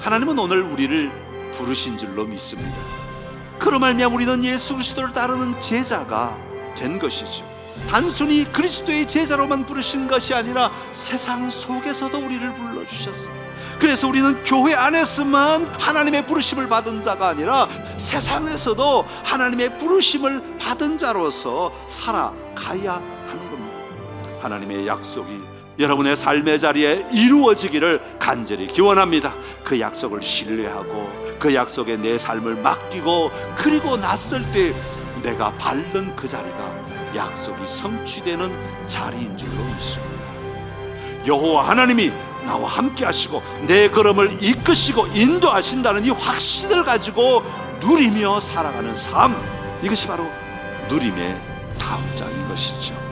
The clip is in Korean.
하나님은 오늘 우리를 부르신 줄로 믿습니다. 그로 말미암아 우리는 예수 그리스도를 따르는 제자가 된 것이죠. 단순히 그리스도의 제자로만 부르신 것이 아니라 세상 속에서도 우리를 불러 주셨어요. 그래서 우리는 교회 안에서만 하나님의 부르심을 받은 자가 아니라 세상에서도 하나님의 부르심을 받은 자로서 살아가야 하는 겁니다. 하나님의 약속이 여러분의 삶의 자리에 이루어지기를 간절히 기원합니다. 그 약속을 신뢰하고 그 약속에 내 삶을 맡기고 그리고 났을 때 내가 밟는 그 자리가 약속이 성취되는 자리인 줄로 믿습니다. 여호와 하나님이 나와 함께 하시고 내 걸음을 이끄시고 인도하신다는 이 확신을 가지고 누리며 살아가는 삶 이것이 바로 누림의 다음 장인 것이죠.